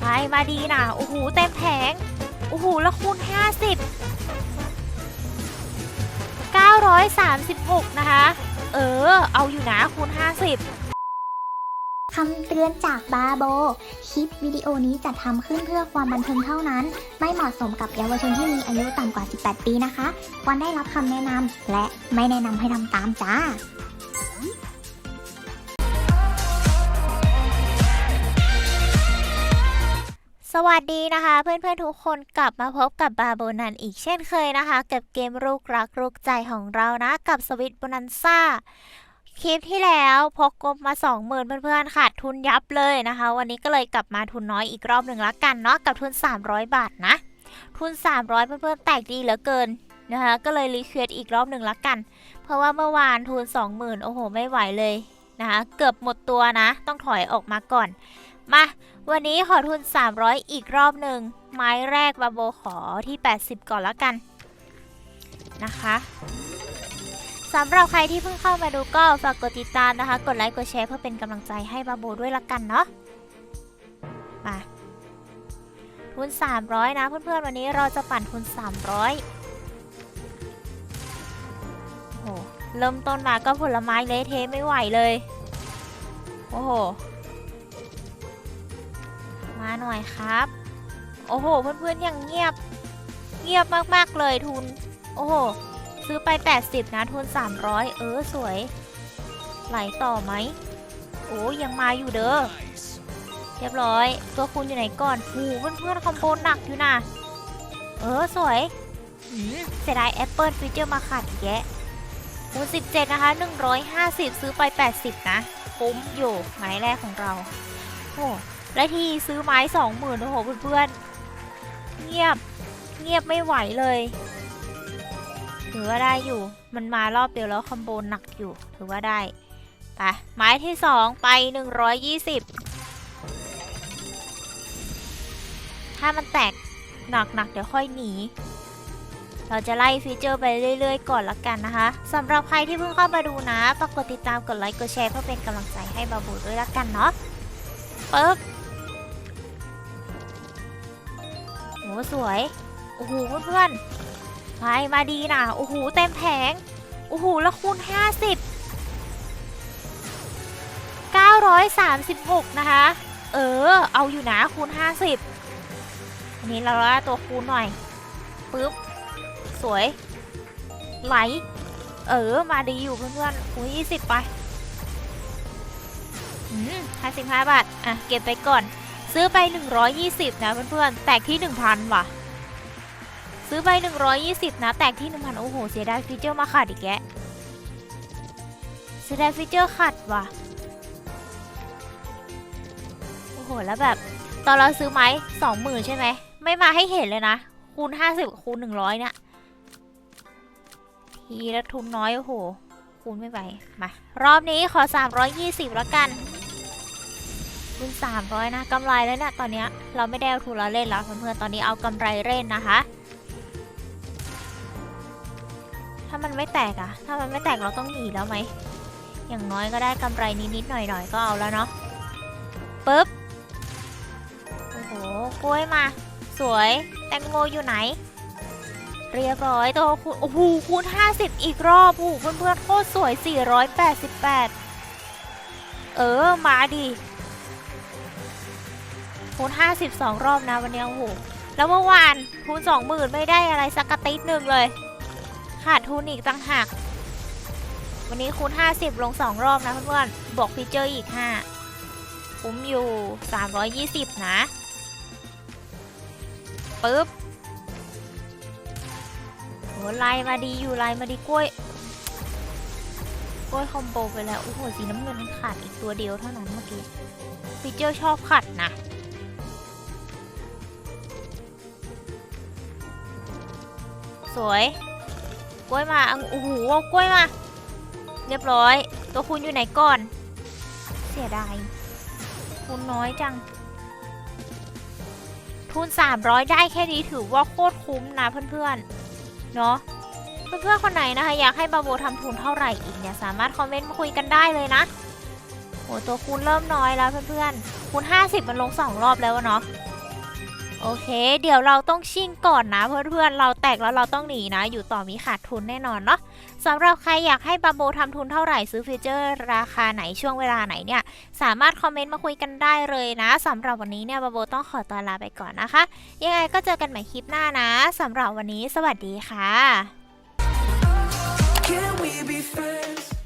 ไปมาดีนะโอ้โหเต็มแผงโอ้โหแล้วคูณ 50 936 นะคะ เออ เอาอยู่นะคูณ 50 คำเตือนจากบาโบ คลิปวิดีโอนี้จัดทำขึ้นเพื่อความบันเทิงเท่านั้น ไม่เหมาะสมกับเยาวชนที่มีอายุต่ำกว่า 18 ปีนะคะ ควรได้รับคำแนะนำและไม่แนะนำให้ทำตามจ้า วัสดีนะคะ เพื่อนๆทุกคนกลับมาพบกับบาโบนันอีกเช่นเคยนะคะ กับเกมลูกรักลูกใจของเรานะ กับสวิตโบนันซ่าคลิปที่แล้วพกกบมา 20,000 เพื่อนๆขาดทุนยับเลยนะคะ วันนี้ก็เลยกลับมาทุนน้อยอีกรอบหนึ่งละกันเนาะกับทุน 300 บาทนะ ทุน 300 เพื่อนๆแตกดีเหลือเกินนะคะก็เลยรีเควสอีกรอบหนึ่งละกัน เพราะว่าเมื่อวานทุน 20,000 โอ้โห ไม่ไหวเลยนะคะเกือบหมดตัวนะ ต้องถอยออกมาก่อนมา วันนี้ขอทุน 300 อีกรอบหนึ่ง ไม้แรกบาโบขอที่ 80 ก่อนล้วกันนะคะสำหรับใครที่เพิ่งเข้ามาดูก็ฝากกดติดตามนะคะ กดไลค์กดแชร์เพื่อเป็นกำลังใจให้บาโบด้วยละกันเนาะมาทุน 300 นะเพื่อนๆ วันนี้เราจะปั่นทุน 300โอ้โหเริ่มต้นมาก็ผลไม้เละเทะไม่ไหวเลย โอ้โห หน่อยครับ โอ้โห เพื่อนๆอย่างเงียบ เงียบมากๆเลยทุน โอ้โห ซื้อไป 80 นะทุน 300 เออสวย ไหลต่อไหม โอ้ยังมาอยู่เด้อ เรียบร้อย ตัวคุณอยู่ไหนก่อนหูเพื่อนๆคอมโบหนักอยู่นะ เออสวยเสียดายแอปเปิลฟีเจอร์มาขาดแยะคูณ17 นะคะ 150 ซื้อไป 80 นะคุ้มอยู่ หมายแรกของเรา โอ้ และที่ซื้อไม้สองหมื่นโอ้โหเพื่อนๆเงียบเงียบไม่ไหวเลยถือว่าได้อยู่ มันมารอบเดียวแล้วคอมโบหนักอยู่ ถือว่าได้ ไป ไม้ที่สองไปหนึ่งร้อยยี่สิบถ้ามันแตกหนักๆเดี๋ยวค่อยหนี เราจะไล่ฟีเจอร์ไปเรื่อยๆ ก่อนละกันนะคะสำหรับใครที่เพิ่งเข้ามาดูนะฝากกดติดตาม กดไลค์ กดแชร์เพื่อเป็นกำลังใจให้บาบูด้วยละกันเนาะปึ๊บ สวย โอ้โหเพื่อนๆไปมาดีนะโอ้โหเต็มแผง โอ้โหแล้วคูณ 50 936 นะคะ เออ เอาอยู่นะคูณ 50 อันนี้เราละตัวคูณหน่อย ปึ๊บ สวย ไหล เออ มาดีอยู่เพื่อนๆคูณ20 ไปอืม55บาท อะ เก็บไปก่อน ซื้อไป 120 นะเพื่อนๆ แตกที่ 1,000 ว่ะ ซื้อไป 120 นะ แตกที่ 1,000 โอ้โห เสียดายฟีเจอร์มาขาดอีกแกเสียดายฟีเจอร์ขาดว่ะ โอ้โห แล้วแบบ ตอนเราซื้อไม้20,000 ใช่ไหม ไม่มาให้เห็นเลยนะ คูณ 50กับคูณ 100 เนี่ย ทีละทุนน้อย โอ้โห คูณไม่ไหว มา รอบนี้ขอ 320 แล้วกัน ทุน300นะกำไรแล้วเนี่ยตอนเนี้ยเราไม่ได้เอาทุนเราเล่นแล้วเพื่อนๆตอนนี้เอากำไรเล่นนะคะ ถ้ามันไม่แตกอะถ้ามันไม่แตกเราต้องหนีแล้วไหมอย่างน้อยก็ได้กำไรนิดๆหน่อยๆก็เอาแล้วเนาะปึ๊บโอ้โหกล้วยมา สวยแตงโมอยู่ไหน เรียบร้อยตัวคูณโอ้โหคูณ 50 อีกรอบโอ้โหเพื่อนๆโคตรสวย 488 เออมาดิ คูณ52 รอบนะวันนี้โอ้โหแล้วเมื่อวานคูณ20,000ไม่ได้อะไรสักกระติดหนึ่งเลย ขาดทุนอีกตั้งหากวันนี้คูณ50 ลง 2 รอบนะเพื่อนๆบวกฟีเจอร์อีก 5 คุ้มอยู่ 320 นะปึ๊บโหไลน์มาดีอยู่ไลน์มาดีกล้วยกล้วยคอมโบไปแล้ว โอ้โหสีน้ำเงินขาดอีกตัวเดียวเท่านั้นเมื่อกี้ฟีเจอร์ชอบขัดนะ สวย กล้วยมาโอ้โหกล้วยมา เรียบร้อย ตัวคุณอยู่ไหนก่อน เสียดาย คุณน้อยจัง ทุน 300 ได้แค่นี้ถือว่าโคตรคุ้มนะเพื่อนๆ เนาะเพื่อนๆคนไหนนะคะอยากให้บาโบทำทุนเท่าไหร่อีกเนี่ยสามารถคอมเมนต์มาคุยกันได้เลยนะโอ้ตัวคูณเริ่มน้อยแล้วเพื่อนๆคูณ50 มันลง 2 รอบแล้วเนาะ โอเค เดี๋ยวเราต้องชิ่งก่อนนะ เพื่อนๆ เราแตกแล้วเราต้องหนีนะ อยู่ต่อมีขาดทุนแน่นอนเนาะสำหรับใครอยากให้บาโบทำทุนเท่าไหร่ซื้อฟีเจอร์ ราคาไหนช่วงเวลาไหนเนี่ย สามารถคอมเมนต์มาคุยกันได้เลยนะสำหรับวันนี้เนี่ยบาโบต้องขอตัวลาไปก่อนนะคะ ยังไงก็เจอกันใหม่คลิปหน้านะสำหรับวันนี้ สวัสดีค่ะ Can we be friends?